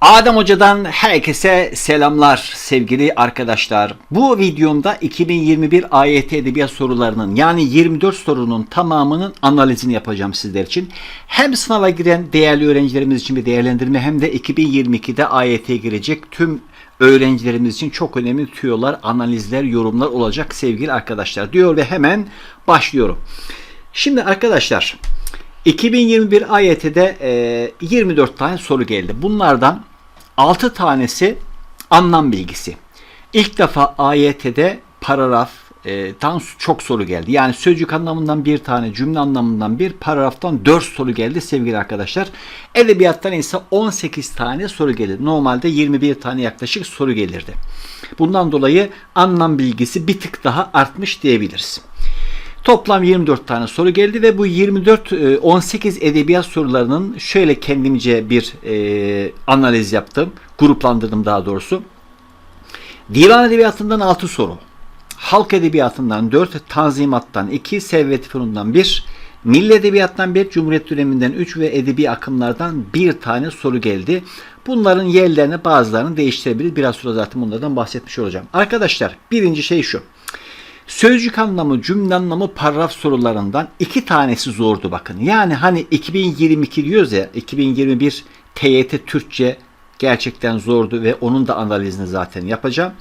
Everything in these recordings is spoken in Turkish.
Adem Hoca'dan herkese selamlar sevgili arkadaşlar. Bu videomda 2021 AYT Edebiyat sorularının yani 24 sorunun tamamının analizini yapacağım sizler için. Hem sınava giren değerli öğrencilerimiz için bir değerlendirme hem de 2022'de AYT'ye girecek tüm öğrencilerimiz için çok önemli tüyolar, analizler, yorumlar olacak sevgili arkadaşlar diyor ve hemen başlıyorum. Şimdi arkadaşlar 2021 AYT'de e, 24 tane soru geldi. Bunlardan 6 tanesi anlam bilgisi. İlk defa AYT'de paragraf e, tan çok soru geldi. Yani sözcük anlamından bir tane, cümle anlamından bir, paragraftan 4 soru geldi sevgili arkadaşlar. Edebiyattan ise 18 tane soru geldi. Normalde 21 tane yaklaşık soru gelirdi. Bundan dolayı anlam bilgisi bir tık daha artmış diyebiliriz. Toplam 24 tane soru geldi ve bu 24 e, 18 edebiyat sorularının şöyle kendimce bir e, analiz yaptım. Gruplandırdım daha doğrusu. Divan edebiyatından 6 soru. Halk edebiyatından 4, Tanzimat'tan 2, Servet Fünun'dan 1, Milli Edebiyattan 1, Cumhuriyet döneminden 3 ve edebi akımlardan bir tane soru geldi. Bunların yerlerini bazılarını değiştirebilir. Biraz sonra zaten bunlardan bahsetmiş olacağım. Arkadaşlar birinci şey şu. Sözcük anlamı, cümle anlamı, paragraf sorularından iki tanesi zordu bakın. Yani hani 2022 diyoruz ya, 2021 TYT Türkçe gerçekten zordu ve onun da analizini zaten yapacağım.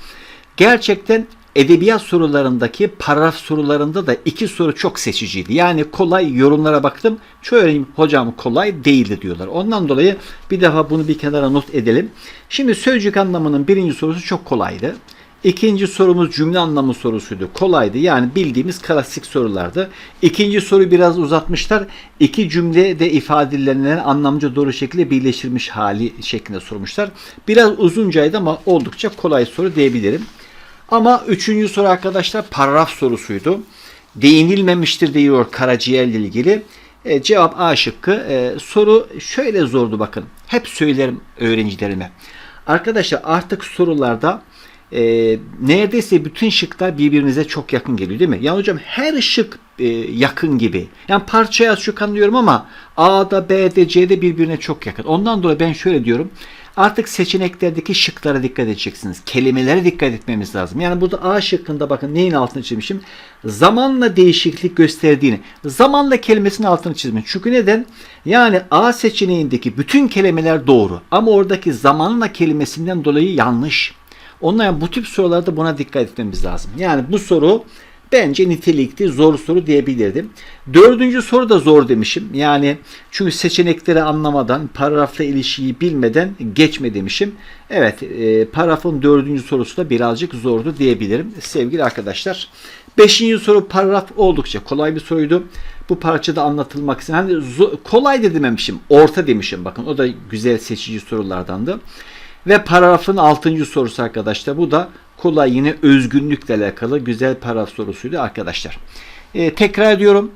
Gerçekten edebiyat sorularındaki paragraf sorularında da iki soru çok seçiciydi. Yani kolay yorumlara baktım. Çoğu hocam kolay değildi diyorlar. Ondan dolayı bir defa bunu bir kenara not edelim. Şimdi sözcük anlamının birinci sorusu çok kolaydı. İkinci sorumuz cümle anlamı sorusuydu. Kolaydı. Yani bildiğimiz klasik sorulardı. İkinci soru biraz uzatmışlar. İki cümle de ifade edilenlerin anlamca doğru şekilde birleştirilmiş hali şeklinde sormuşlar. Biraz uzuncaydı ama oldukça kolay soru diyebilirim. Ama üçüncü soru arkadaşlar paragraf sorusuydu. Değinilmemiştir diyor karaciğerle ilgili. E, cevap A şıkkı. E, soru şöyle zordu bakın. Hep söylerim öğrencilerime. Arkadaşlar artık sorularda e, neredeyse bütün şıklar birbirinize çok yakın geliyor değil mi? Ya hocam her şık e, yakın gibi. Yani parçaya az çok anlıyorum ama A'da, B'de, C'de birbirine çok yakın. Ondan dolayı ben şöyle diyorum. Artık seçeneklerdeki şıklara dikkat edeceksiniz. Kelimelere dikkat etmemiz lazım. Yani burada A şıkkında bakın neyin altını çizmişim? Zamanla değişiklik gösterdiğini. Zamanla kelimesinin altını çizmiş. Çünkü neden? Yani A seçeneğindeki bütün kelimeler doğru. Ama oradaki zamanla kelimesinden dolayı yanlış. Ondan bu tip sorularda buna dikkat etmemiz lazım. Yani bu soru bence nitelikli zor soru diyebilirdim. Dördüncü soru da zor demişim. Yani çünkü seçenekleri anlamadan, paragrafla ilişkiyi bilmeden geçme demişim. Evet, e, paragrafın dördüncü sorusu da birazcık zordu diyebilirim sevgili arkadaşlar. Beşinci soru paragraf oldukça kolay bir soruydu. Bu parçada anlatılmak için hani kolay da dememişim, orta demişim. Bakın o da güzel seçici sorulardandı. Ve paragrafın 6. sorusu arkadaşlar. Bu da kolay yine özgünlükle alakalı güzel paragraf sorusuydu arkadaşlar. Ee, tekrar ediyorum.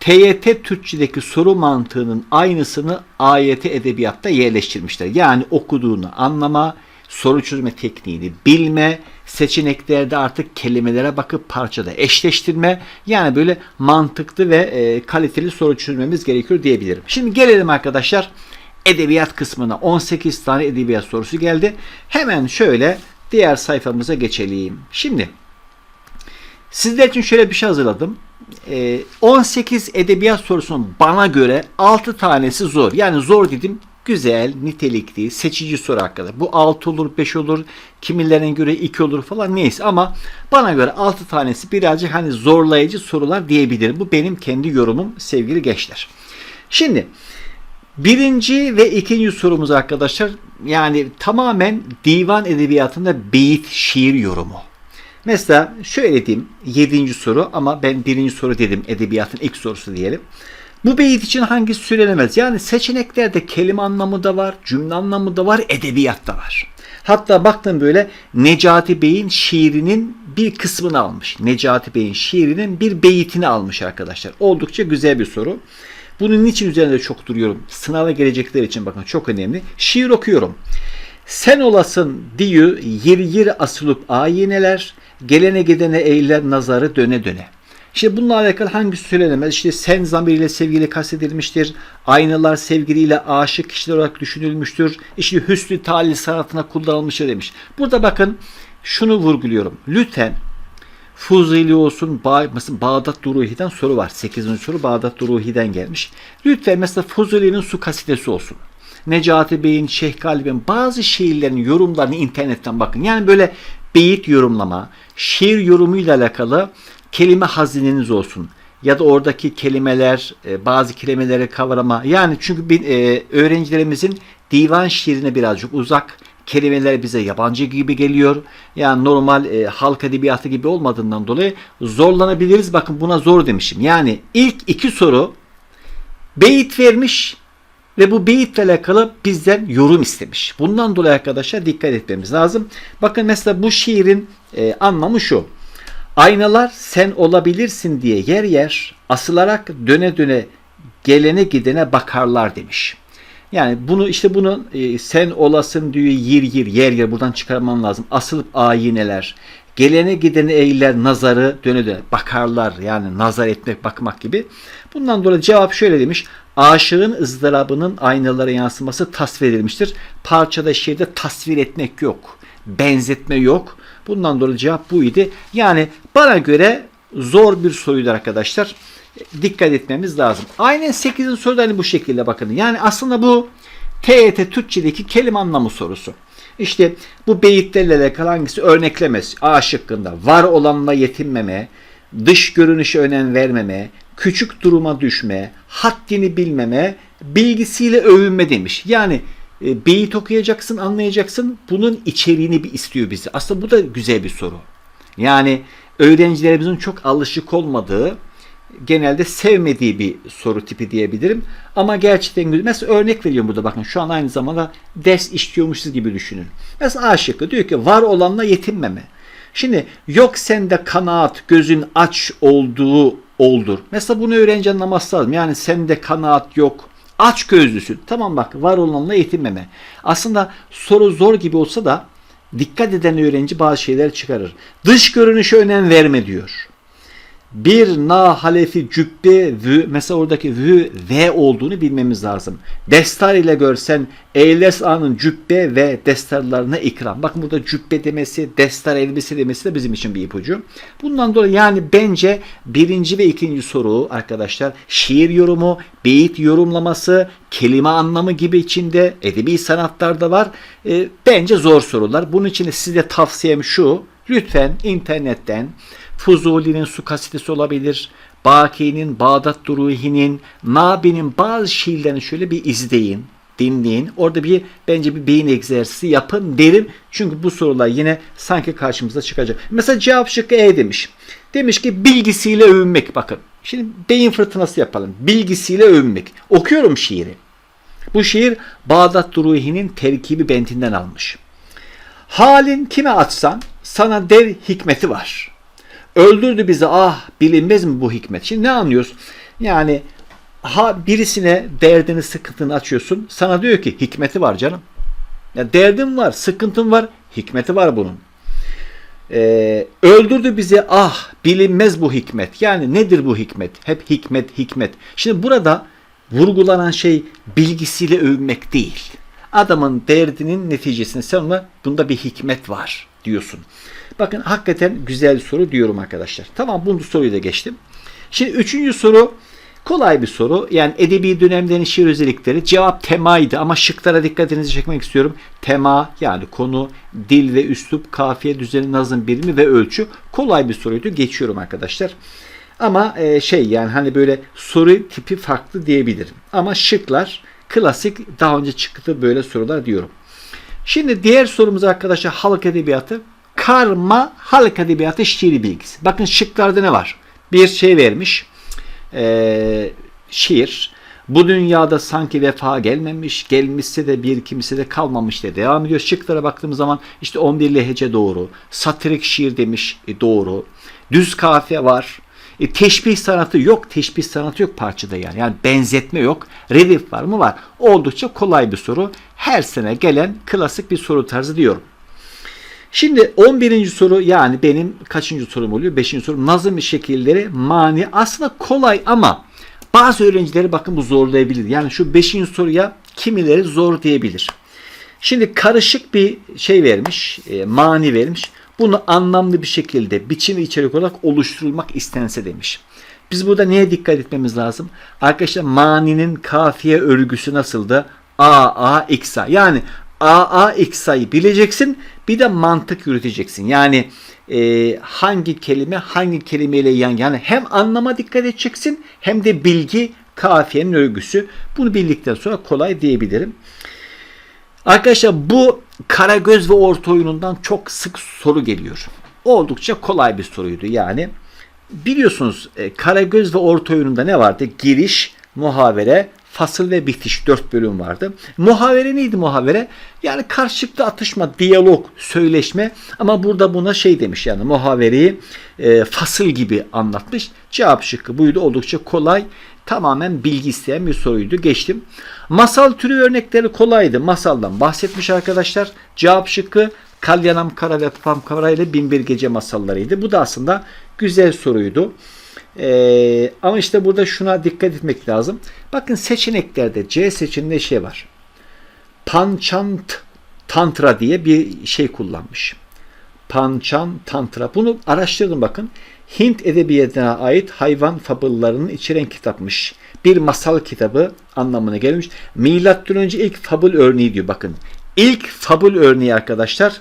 TYT Türkçedeki soru mantığının aynısını AYT Edebiyat'ta yerleştirmişler. Yani okuduğunu anlama, soru çözme tekniğini bilme, seçeneklerde artık kelimelere bakıp parçada eşleştirme. Yani böyle mantıklı ve e, kaliteli soru çözmemiz gerekiyor diyebilirim. Şimdi gelelim arkadaşlar edebiyat kısmına 18 tane edebiyat sorusu geldi. Hemen şöyle diğer sayfamıza geçelim. Şimdi sizler için şöyle bir şey hazırladım. 18 ee, edebiyat sorusunun bana göre 6 tanesi zor. Yani zor dedim güzel, nitelikli, seçici soru hakkında. Bu 6 olur, 5 olur, kimilerine göre 2 olur falan neyse ama bana göre 6 tanesi birazcık hani zorlayıcı sorular diyebilirim. Bu benim kendi yorumum sevgili gençler. Şimdi Birinci ve ikinci sorumuz arkadaşlar yani tamamen divan edebiyatında beyit şiir yorumu. Mesela şöyle diyeyim yedinci soru ama ben birinci soru dedim edebiyatın ilk sorusu diyelim. Bu beyit için hangisi söylenemez? Yani seçeneklerde kelime anlamı da var, cümle anlamı da var, edebiyat da var. Hatta baktım böyle Necati Bey'in şiirinin bir kısmını almış. Necati Bey'in şiirinin bir beyitini almış arkadaşlar. Oldukça güzel bir soru. Bunun niçin üzerinde çok duruyorum? Sınava gelecekler için bakın çok önemli. Şiir okuyorum. Sen olasın diyu yeri yeri asılıp ayineler, gelene gidene eyler nazarı döne döne. İşte bununla alakalı hangisi söylenemez? İşte sen zamiriyle sevgili kastedilmiştir. Aynalar sevgiliyle aşık kişiler olarak düşünülmüştür. İşte hüsnü talil sanatına kullanılmıştır demiş. Burada bakın şunu vurguluyorum. Lütfen Fuzuli olsun, ba mesela Bağdat Duruhi'den soru var. 8. soru Bağdat Duruhi'den gelmiş. Lütfen mesela Fuzuli'nin su kasidesi olsun. Necati Bey'in, Şeyh Galip'in bazı şiirlerin yorumlarını internetten bakın. Yani böyle beyit yorumlama, şiir yorumuyla alakalı kelime hazineniz olsun. Ya da oradaki kelimeler, e, bazı kelimeleri kavrama. Yani çünkü e, öğrencilerimizin divan şiirine birazcık uzak kelimeler bize yabancı gibi geliyor. Yani normal e, halk edebiyatı gibi olmadığından dolayı zorlanabiliriz. Bakın buna zor demişim. Yani ilk iki soru beyit vermiş ve bu beyitle alakalı bizden yorum istemiş. Bundan dolayı arkadaşlar dikkat etmemiz lazım. Bakın mesela bu şiirin e, anlamı şu. Aynalar sen olabilirsin diye yer yer asılarak döne döne gelene gidene bakarlar demiş. Yani bunu işte bunu e, sen olasın diyor yir yir yer yer buradan çıkarman lazım. Asılıp ayineler. Gelene gidene eğiler nazarı döne döne bakarlar yani nazar etmek bakmak gibi. Bundan dolayı cevap şöyle demiş. Aşığın ızdırabının aynalara yansıması tasvir edilmiştir. Parçada şiirde tasvir etmek yok. Benzetme yok. Bundan dolayı cevap buydu. Yani bana göre zor bir soruydu arkadaşlar dikkat etmemiz lazım. Aynen 8'in soruda hani bu şekilde bakın. Yani aslında bu TET Türkçedeki kelime anlamı sorusu. İşte bu beyitlerle alakalı hangisi örneklemez? A şıkkında var olanla yetinmeme, dış görünüşe önem vermeme, küçük duruma düşme, haddini bilmeme, bilgisiyle övünme demiş. Yani e, beyit okuyacaksın, anlayacaksın. Bunun içeriğini bir istiyor bizi. Aslında bu da güzel bir soru. Yani öğrencilerimizin çok alışık olmadığı genelde sevmediği bir soru tipi diyebilirim. Ama gerçekten güzel. Mesela örnek veriyorum burada bakın şu an aynı zamanda ders işliyormuşuz gibi düşünün. Mesela A şıkkı diyor ki var olanla yetinmeme. Şimdi yok sende kanaat gözün aç olduğu oldur. Mesela bunu öğrenci anlaması lazım. Yani sende kanaat yok. Aç gözlüsün. Tamam bak var olanla yetinmeme. Aslında soru zor gibi olsa da dikkat eden öğrenci bazı şeyler çıkarır. Dış görünüşe önem verme diyor bir na halefi cübbe vü mesela oradaki vü ve olduğunu bilmemiz lazım. Destar ile görsen eyles anın cübbe ve destarlarına ikram. Bakın burada cübbe demesi, destar elbise demesi de bizim için bir ipucu. Bundan dolayı yani bence birinci ve ikinci soru arkadaşlar şiir yorumu, beyit yorumlaması, kelime anlamı gibi içinde edebi sanatlarda var. E, bence zor sorular. Bunun için size tavsiyem şu. Lütfen internetten Fuzuli'nin su kasidesi olabilir. Baki'nin, Bağdat Duruhi'nin, Nabi'nin bazı şiirlerini şöyle bir izleyin, dinleyin. Orada bir bence bir beyin egzersizi yapın derim. Çünkü bu sorular yine sanki karşımıza çıkacak. Mesela cevap şıkkı E demiş. Demiş ki bilgisiyle övünmek. Bakın şimdi beyin fırtınası yapalım. Bilgisiyle övünmek. Okuyorum şiiri. Bu şiir Bağdat Duruhi'nin terkibi bentinden almış. Halin kime açsan sana dev hikmeti var. Öldürdü bizi ah bilinmez mi bu hikmet? Şimdi ne anlıyoruz? Yani ha birisine derdini sıkıntını açıyorsun. Sana diyor ki hikmeti var canım. Ya derdin var, sıkıntın var, hikmeti var bunun. Ee, öldürdü bizi ah bilinmez bu hikmet. Yani nedir bu hikmet? Hep hikmet, hikmet. Şimdi burada vurgulanan şey bilgisiyle övünmek değil. Adamın derdinin neticesinde sen ona bunda bir hikmet var diyorsun. Bakın hakikaten güzel soru diyorum arkadaşlar. Tamam bunu soruyu da geçtim. Şimdi üçüncü soru kolay bir soru. Yani edebi dönemlerin şiir özellikleri. Cevap temaydı ama şıklara dikkatinizi çekmek istiyorum. Tema yani konu, dil ve üslup, kafiye düzeni, nazım birimi ve ölçü. Kolay bir soruydu. Geçiyorum arkadaşlar. Ama e, şey yani hani böyle soru tipi farklı diyebilirim. Ama şıklar klasik daha önce çıktı böyle sorular diyorum. Şimdi diğer sorumuz arkadaşlar halk edebiyatı karma halk edebiyatı şiiri bilgisi. Bakın şıklarda ne var? Bir şey vermiş. Ee, şiir. Bu dünyada sanki vefa gelmemiş, gelmişse de bir kimse de kalmamış diye devam ediyor. Şıklara baktığımız zaman işte 11 lehçe doğru. Satirik şiir demiş e, doğru. Düz kafiye var. E, teşbih sanatı yok. Teşbih sanatı yok parçada yani. Yani benzetme yok. Redif var mı? Var. Oldukça kolay bir soru. Her sene gelen klasik bir soru tarzı diyorum. Şimdi 11. soru yani benim kaçıncı sorum oluyor? 5. sorum. Nazım şekilleri mani aslında kolay ama bazı öğrencileri bakın bu zorlayabilir. Yani şu 5. soruya kimileri zor diyebilir. Şimdi karışık bir şey vermiş, e, mani vermiş. Bunu anlamlı bir şekilde biçim ve içerik olarak oluşturulmak istense demiş. Biz burada neye dikkat etmemiz lazım? Arkadaşlar maninin kafiye örgüsü nasıldı? A, A, X, A. Yani A, A, X, A'yı bileceksin. Bir de mantık yürüteceksin. Yani e, hangi kelime hangi kelimeyle yan yani hem anlama dikkat edeceksin hem de bilgi kafiyenin örgüsü. Bunu bildikten sonra kolay diyebilirim. Arkadaşlar bu Karagöz ve Orta oyunundan çok sık soru geliyor. Oldukça kolay bir soruydu yani. Biliyorsunuz e, Karagöz ve Orta oyununda ne vardı? Giriş, muhavere, fasıl ve bitiş dört bölüm vardı. Muhavere neydi muhavere? Yani karşılıklı atışma, diyalog, söyleşme ama burada buna şey demiş yani muhavereyi e, fasıl gibi anlatmış. Cevap şıkkı buydu oldukça kolay tamamen bilgi isteyen bir soruydu. Geçtim. Masal türü örnekleri kolaydı. Masaldan bahsetmiş arkadaşlar. Cevap şıkkı Kalyanam Kara ve Papam Kara ile Binbir Gece masallarıydı. Bu da aslında güzel soruydu. Ee, ama işte burada şuna dikkat etmek lazım. Bakın seçeneklerde C seçeneğinde şey var. Panchant Tantra diye bir şey kullanmış. Pançan Tantra. Bunu araştırdım bakın. Hint edebiyatına ait hayvan fabıllarını içeren kitapmış. Bir masal kitabı anlamına gelmiş. Milattan önce ilk fabul örneği diyor bakın. İlk fabul örneği arkadaşlar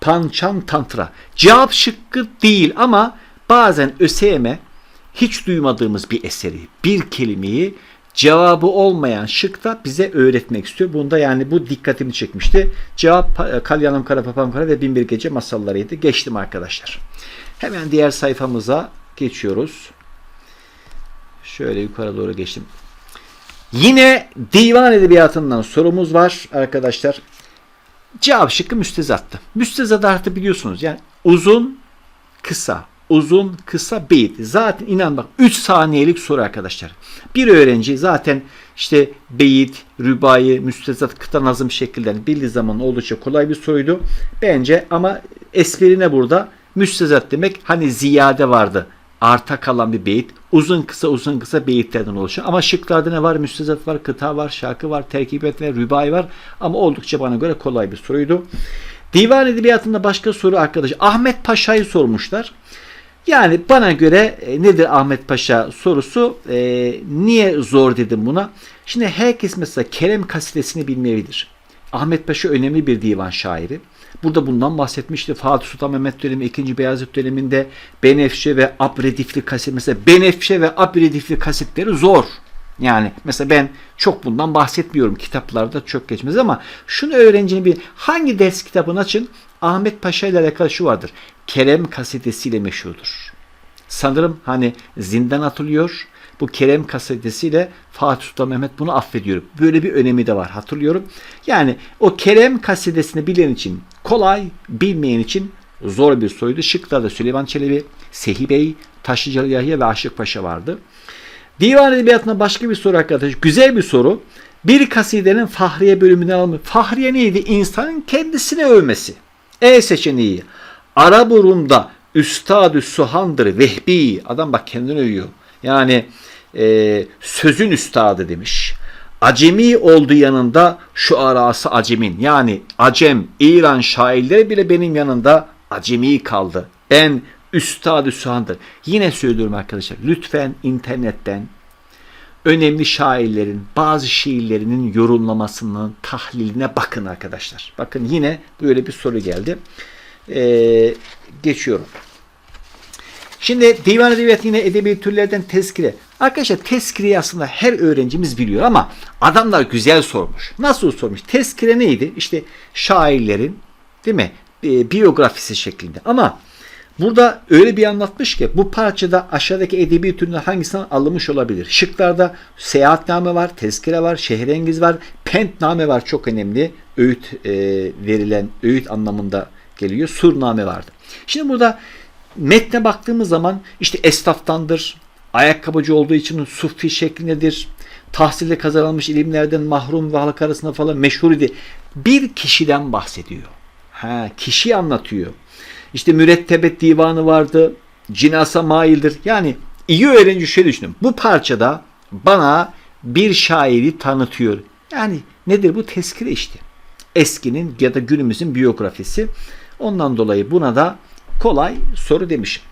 Pançan Tantra. Cevap şıkkı değil ama bazen ÖSYM hiç duymadığımız bir eseri, bir kelimeyi cevabı olmayan şıkta bize öğretmek istiyor. Bunda yani bu dikkatimi çekmişti. Cevap Kalyanım Kara Papam Kara ve Binbir Gece masallarıydı. Geçtim arkadaşlar. Hemen diğer sayfamıza geçiyoruz. Şöyle yukarı doğru geçtim. Yine divan edebiyatından sorumuz var arkadaşlar. Cevap şıkkı müstezattı. Müstezat artı biliyorsunuz yani uzun, kısa, uzun, kısa beyit. Zaten inan bak 3 saniyelik soru arkadaşlar. Bir öğrenci zaten işte beyit, rübayı, müstezat, kıta nazım şekillerini bildiği zaman oldukça kolay bir soruydu. Bence ama esprine burada müstezat demek hani ziyade vardı. Arta kalan bir beyit. Uzun kısa uzun kısa beyitlerden oluşan. Ama şıklarda ne var? Müstezat var, kıta var, şarkı var, terkibet var, rübai var. Ama oldukça bana göre kolay bir soruydu. Divan edebiyatında başka soru arkadaş. Ahmet Paşa'yı sormuşlar. Yani bana göre e, nedir Ahmet Paşa sorusu e, niye zor dedim buna. Şimdi herkes mesela Kerem kasidesini bilmeyebilir. Ahmet Paşa önemli bir divan şairi. Burada bundan bahsetmişti. Fatih Sultan Mehmet dönemi, 2. Beyazıt döneminde Benefşe ve Abredifli kasit. Mesela Benefşe ve Abredifli kasitleri zor. Yani mesela ben çok bundan bahsetmiyorum. Kitaplarda çok geçmez ama şunu öğrencinin bir hangi ders kitabını açın Ahmet Paşa ile alakalı şu vardır. Kerem kasetesiyle meşhurdur. Sanırım hani zindan atılıyor. Bu Kerem kasetesiyle Fatih Sultan Mehmet bunu affediyor. Böyle bir önemi de var hatırlıyorum. Yani o Kerem kasetesini bilen için kolay, bilmeyen için zor bir soruydu. Şıklarda Süleyman Çelebi, Sehi Bey, Taşlıcalı Yahya ve Aşık Paşa vardı. Divan Edebiyatı'na başka bir soru arkadaş. Güzel bir soru. Bir kasidenin Fahriye bölümünden alınmış. Fahriye neydi? İnsanın kendisine övmesi. E seçeneği. Üstadü Suhandır Vehbi. Adam bak kendini övüyor. Yani e, sözün üstadı demiş. Acemi oldu yanında şu arası acemin. Yani Acem, İran şairleri bile benim yanında acemi kaldı. Ben üstadı suhandır. Yine söylüyorum arkadaşlar. Lütfen internetten önemli şairlerin bazı şiirlerinin yorumlamasının tahliline bakın arkadaşlar. Bakın yine böyle bir soru geldi. Ee, geçiyorum. Şimdi divan edebiyatı yine edebi türlerden tezkire. Arkadaşlar tezkireyi aslında her öğrencimiz biliyor ama adamlar güzel sormuş. Nasıl sormuş? Tezkire neydi? İşte şairlerin değil mi? E, biyografisi şeklinde. Ama burada öyle bir anlatmış ki bu parçada aşağıdaki edebi türünden hangisinden alınmış olabilir? Şıklarda seyahatname var, tezkire var, şehrengiz var, pentname var çok önemli. Öğüt e, verilen, öğüt anlamında geliyor. Surname vardı. Şimdi burada metne baktığımız zaman işte esnaftandır, ayakkabıcı olduğu için sufi şeklindedir, tahsilde kazanılmış ilimlerden mahrum ve halk arasında falan meşhur idi. Bir kişiden bahsediyor. Ha, kişiyi anlatıyor. İşte mürettebet divanı vardı. Cinasa maildir. Yani iyi öğrenci şöyle düşünün. Bu parçada bana bir şairi tanıtıyor. Yani nedir bu? Tezkire işte. Eskinin ya da günümüzün biyografisi. Ondan dolayı buna da kolay soru demişim.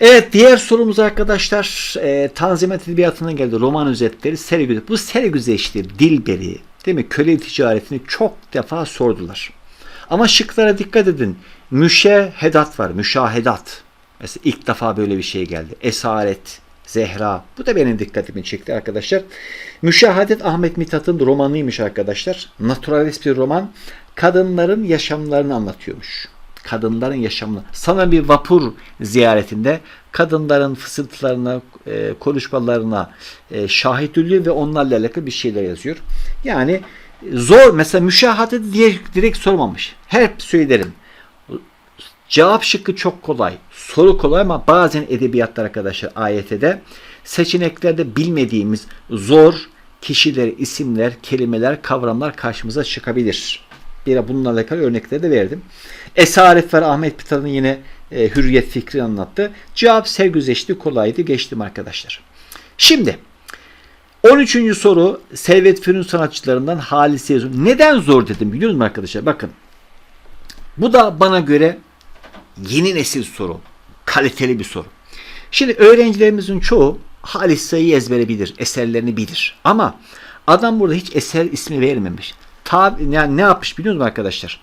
Evet diğer sorumuz arkadaşlar e, Tanzimat Edebiyatı'ndan geldi. Roman özetleri Sergüze. Bu Sergüze işte Dilberi değil mi? Köle ticaretini çok defa sordular. Ama şıklara dikkat edin. Müşehedat var. Müşahedat. Mesela ilk defa böyle bir şey geldi. Esaret, Zehra. Bu da benim dikkatimi çekti arkadaşlar. Müşahadet Ahmet Mithat'ın romanıymış arkadaşlar. Naturalist bir roman. Kadınların yaşamlarını anlatıyormuş. Kadınların yaşamını. Sana bir vapur ziyaretinde kadınların fısıltılarına, e, konuşmalarına e, şahit oluyor ve onlarla alakalı bir şeyler yazıyor. Yani zor. Mesela müşahadeti diye direkt sormamış. Hep söylerim. Cevap şıkkı çok kolay. Soru kolay ama bazen edebiyatlar arkadaşlar AYT'de seçeneklerde bilmediğimiz zor kişiler, isimler, kelimeler, kavramlar karşımıza çıkabilir. Bir bununla alakalı örnekleri de verdim. Esaret var Ahmet Pitar'ın yine e, hürriyet fikri anlattı. Cevap sergüzeşti, kolaydı. Geçtim arkadaşlar. Şimdi 13. soru Servet Fünun sanatçılarından Halis Yazın. Neden zor dedim biliyor musunuz arkadaşlar? Bakın. Bu da bana göre yeni nesil soru. Kaliteli bir soru. Şimdi öğrencilerimizin çoğu Halis Say'ı ezbere bilir. Eserlerini bilir. Ama adam burada hiç eser ismi vermemiş. Tabi, yani ne yapmış biliyor musunuz arkadaşlar?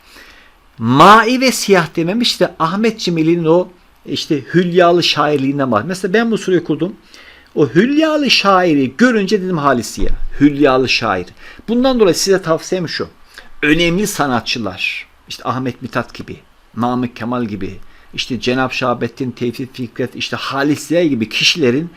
Mai ve siyah dememiş de Ahmet Cemil'in o işte hülyalı şairliğinden var. Mesela ben bu soruyu kurdum. O hülyalı şairi görünce dedim Halisiye. Hülyalı şair. Bundan dolayı size tavsiyem şu. Önemli sanatçılar. işte Ahmet Mithat gibi. Namık Kemal gibi. işte Cenab Şahabettin, Tevfik Fikret, işte Halisiye gibi kişilerin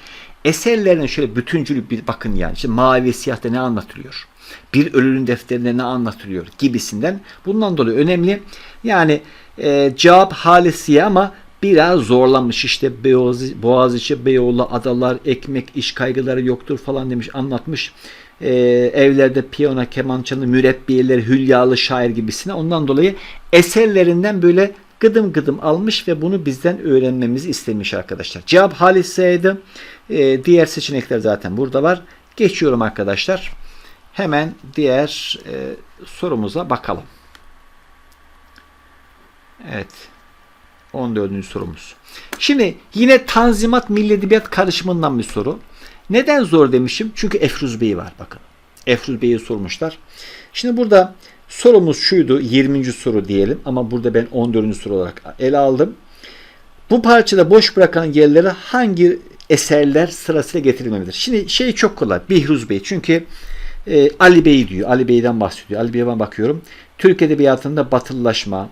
eserlerine şöyle bütüncül bir bakın yani. İşte Mavi Siyah'ta ne anlatılıyor? Bir ölünün defterinde ne anlatılıyor gibisinden. Bundan dolayı önemli. Yani e, cevap Halisiye ama biraz zorlanmış işte Boğaziçi, Boğaziçi, Beyoğlu, adalar, ekmek, iş kaygıları yoktur falan demiş anlatmış. Ee, evlerde piyano, kemançanı, mürebbiyeleri, hülyalı şair gibisine. Ondan dolayı eserlerinden böyle gıdım gıdım almış ve bunu bizden öğrenmemizi istemiş arkadaşlar. Cevap Halise'ydi. Ee, diğer seçenekler zaten burada var. Geçiyorum arkadaşlar. Hemen diğer e, sorumuza bakalım. Evet. 14. sorumuz. Şimdi yine Tanzimat Milli Edebiyat karışımından bir soru. Neden zor demişim? Çünkü Efruz Bey var bakın. Efruz Bey'i sormuşlar. Şimdi burada sorumuz şuydu. 20. soru diyelim ama burada ben 14. soru olarak ele aldım. Bu parçada boş bırakan yerlere hangi eserler sırasıyla getirilmelidir? Şimdi şey çok kolay. Bihruz Bey. Çünkü e, Ali Bey diyor. Ali Bey'den bahsediyor. Ali Bey'e ben bakıyorum. Türk Edebiyatı'nda batılılaşma,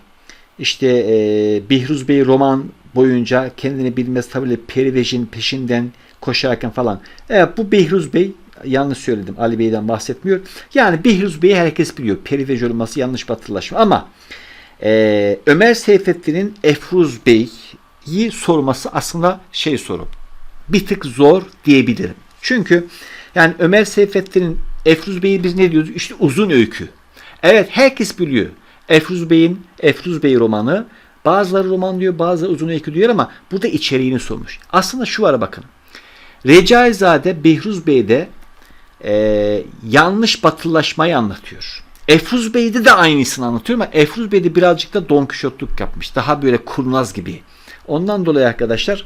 işte e, Bihruz Bey roman boyunca kendini bilmez tabii Perivej'in peşinden koşarken falan. Evet bu Bihruz Bey yanlış söyledim. Ali Bey'den bahsetmiyor. Yani Bihruz Bey'i herkes biliyor. Perivej olması yanlış batılılaşma ama e, Ömer Seyfettin'in Efruz Bey'i sorması aslında şey soru. Bir tık zor diyebilirim. Çünkü yani Ömer Seyfettin'in Efruz Bey'i biz ne diyoruz? İşte uzun öykü. Evet herkes biliyor. Efruz Bey'in Efruz Bey romanı bazıları roman diyor bazıları uzun öykü diyor ama bu da içeriğini sormuş. Aslında şu var bakın. Recaizade Behruz Bey'de e, yanlış batılılaşmayı anlatıyor. Efruz Bey'de de aynısını anlatıyor ama Efruz Bey'de birazcık da Don Kişotluk yapmış. Daha böyle kurnaz gibi. Ondan dolayı arkadaşlar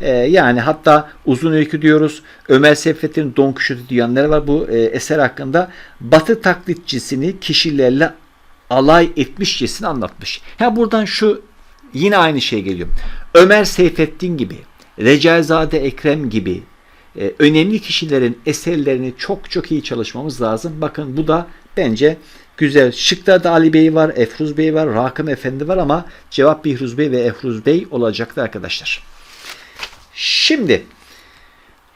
e, yani hatta uzun öykü diyoruz. Ömer Seyfettin'in Don Kişot'u diyenler var bu e, eser hakkında. Batı taklitçisini kişilerle alay etmişçesini anlatmış. Ha buradan şu yine aynı şey geliyor. Ömer Seyfettin gibi, Recaizade Ekrem gibi e, önemli kişilerin eserlerini çok çok iyi çalışmamız lazım. Bakın bu da bence güzel. Şıklarda Ali Bey var, Efruz Bey var, Rakım Efendi var ama cevap Bihruz Bey ve Efruz Bey olacaktı arkadaşlar. Şimdi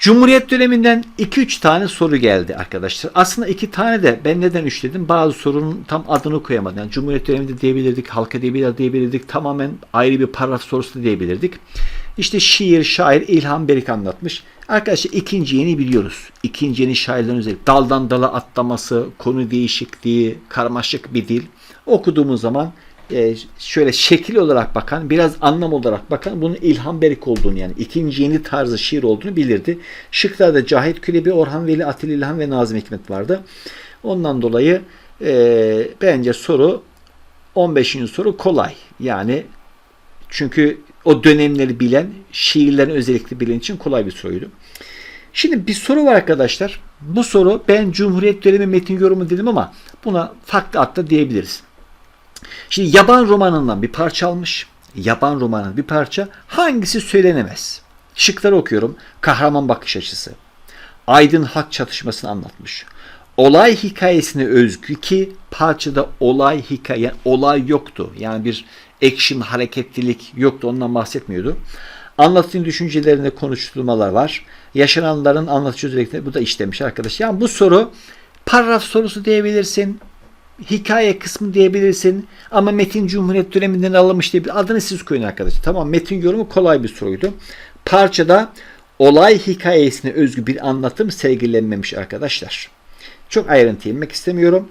Cumhuriyet döneminden 2-3 tane soru geldi arkadaşlar. Aslında 2 tane de ben neden 3 dedim? Bazı sorunun tam adını koyamadım. Yani Cumhuriyet döneminde diyebilirdik, halk edebiyatı diyebilirdik, tamamen ayrı bir paragraf sorusu da diyebilirdik. İşte şiir, şair İlhan Berik anlatmış. Arkadaşlar ikinci yeni biliyoruz. İkinci yeni şairlerin özellikle daldan dala atlaması, konu değişikliği, karmaşık bir dil. Okuduğumuz zaman e, şöyle şekil olarak bakan, biraz anlam olarak bakan bunun İlhan Berik olduğunu yani ikinci yeni tarzı şiir olduğunu bilirdi. Şıklarda Cahit Külebi, Orhan Veli, Atil İlhan ve Nazım Hikmet vardı. Ondan dolayı e, bence soru 15. soru kolay. Yani çünkü o dönemleri bilen, şiirlerin özellikle bilen için kolay bir soruydu. Şimdi bir soru var arkadaşlar. Bu soru ben Cumhuriyet dönemi metin yorumu dedim ama buna farklı adla diyebiliriz. Şimdi yaban romanından bir parça almış. Yaban romanının bir parça. Hangisi söylenemez? Şıkları okuyorum. Kahraman bakış açısı. Aydın hak çatışmasını anlatmış. Olay hikayesine özgü ki parçada olay hikaye, olay yoktu. Yani bir action, hareketlilik yoktu. Ondan bahsetmiyordu. Anlattığın düşüncelerinde konuşturmalar var. Yaşananların anlatıcı özellikleri bu da işlemiş arkadaş. Yani bu soru paragraf sorusu diyebilirsin. Hikaye kısmı diyebilirsin. Ama Metin Cumhuriyet döneminden alınmış diye bir adını siz koyun arkadaşlar. Tamam Metin yorumu kolay bir soruydu. Parçada olay hikayesine özgü bir anlatım sergilenmemiş arkadaşlar. Çok ayrıntı inmek istemiyorum.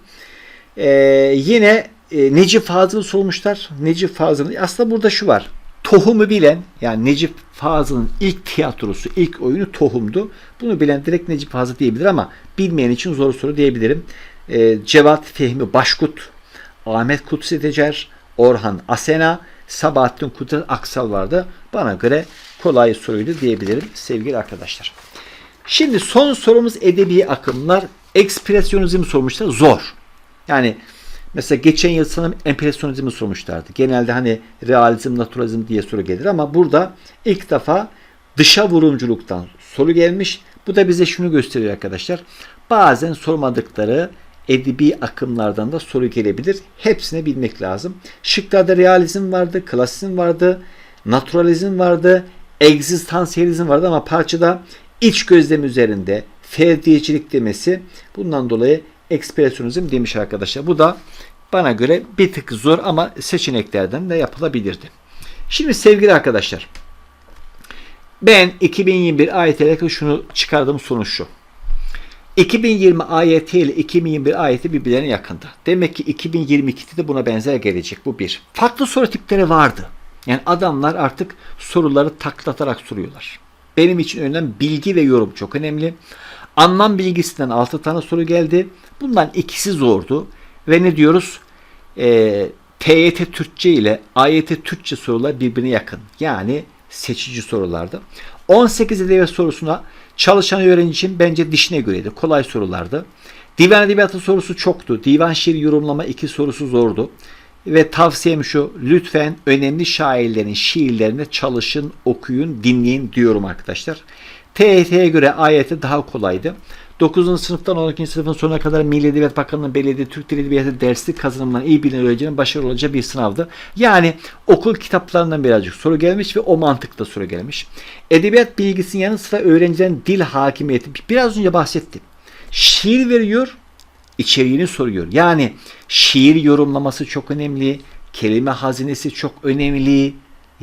Ee, yine e, Necip Fazıl'ı sormuşlar. Necip Fazıl'ın aslında burada şu var. Tohum'u bilen yani Necip Fazıl'ın ilk tiyatrosu, ilk oyunu Tohum'du. Bunu bilen direkt Necip Fazıl diyebilir ama bilmeyen için zor soru diyebilirim. Ee, Cevat Fehmi Başkut, Ahmet Kutsi Tecer, Orhan Asena, Sabahattin Kudret Aksal vardı. Bana göre kolay soruydu diyebilirim sevgili arkadaşlar. Şimdi son sorumuz edebi akımlar. Ekspresyonizm sormuşlar. Zor. Yani mesela geçen yıl sanırım empresyonizmi sormuşlardı. Genelde hani realizm, naturalizm diye soru gelir ama burada ilk defa dışa vurumculuktan soru gelmiş. Bu da bize şunu gösteriyor arkadaşlar. Bazen sormadıkları edebi akımlardan da soru gelebilir. Hepsini bilmek lazım. Şıklarda realizm vardı, klasizm vardı, naturalizm vardı, egzistansiyelizm vardı ama parçada iç gözlem üzerinde ferdiyecilik demesi bundan dolayı ekspresyonizm demiş arkadaşlar. Bu da bana göre bir tık zor ama seçeneklerden de yapılabilirdi. Şimdi sevgili arkadaşlar ben 2021 ayetiyle şunu çıkardığım sonuç şu. 2020 ayeti ile 2021 ayeti birbirlerine yakındı. Demek ki 2022'de de buna benzer gelecek. Bu bir. Farklı soru tipleri vardı. Yani adamlar artık soruları taklatarak soruyorlar. Benim için önemli bilgi ve yorum çok önemli. Anlam bilgisinden 6 tane soru geldi. Bundan ikisi zordu. Ve ne diyoruz? E, TYT Türkçe ile AYT Türkçe sorular birbirine yakın. Yani seçici sorulardı. 18 edebiyat sorusuna çalışan öğrenci için bence dişine göreydi. Kolay sorulardı. Divan edebiyatı sorusu çoktu. Divan şiir yorumlama iki sorusu zordu. Ve tavsiyem şu lütfen önemli şairlerin şiirlerine çalışın, okuyun, dinleyin diyorum arkadaşlar. TYT'ye göre ayeti daha kolaydı. 9. sınıftan 12. sınıfın sonuna kadar Milli Edebiyat Bakanlığı'nın belirlediği Türk Dili Edebiyatı derslik kazanımından iyi bilen öğrencinin başarılı olacağı bir sınavdı. Yani okul kitaplarından birazcık soru gelmiş ve o mantıkta soru gelmiş. Edebiyat bilgisinin yanı sıra öğrencilerin dil hakimiyeti biraz önce bahsettim. Şiir veriyor, içeriğini soruyor. Yani şiir yorumlaması çok önemli, kelime hazinesi çok önemli.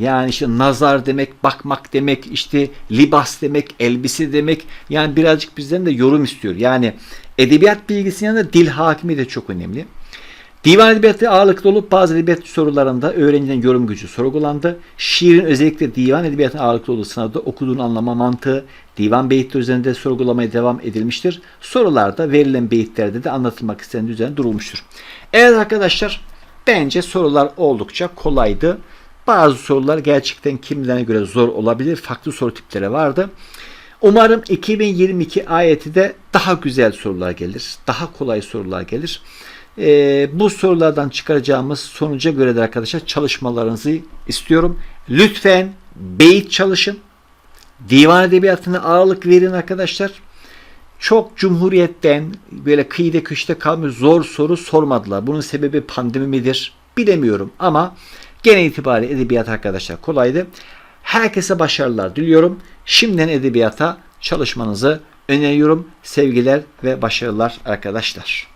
Yani işte nazar demek, bakmak demek, işte libas demek, elbise demek. Yani birazcık bizden de yorum istiyor. Yani edebiyat bilgisinin yanında dil hakimi de çok önemli. Divan edebiyatı ağırlıklı olup bazı edebiyat sorularında öğrencinin yorum gücü sorgulandı. Şiirin özellikle divan edebiyatı ağırlıklı olduğu sınavda okuduğun anlama mantığı, divan beyitleri üzerinde sorgulamaya devam edilmiştir. Sorularda verilen beyitlerde de anlatılmak istenen üzerine durulmuştur. Evet arkadaşlar bence sorular oldukça kolaydı. Bazı sorular gerçekten kimilerine göre zor olabilir. Farklı soru tipleri vardı. Umarım 2022 ayeti de daha güzel sorular gelir. Daha kolay sorular gelir. Ee, bu sorulardan çıkaracağımız sonuca göre de arkadaşlar çalışmalarınızı istiyorum. Lütfen beyit çalışın. Divan edebiyatına ağırlık verin arkadaşlar. Çok cumhuriyetten böyle kıyıda köşede kalmış zor soru sormadılar. Bunun sebebi pandemi midir? Bilemiyorum ama genel itibariyle edebiyat arkadaşlar kolaydı. Herkese başarılar diliyorum. Şimdiden edebiyata çalışmanızı öneriyorum. Sevgiler ve başarılar arkadaşlar.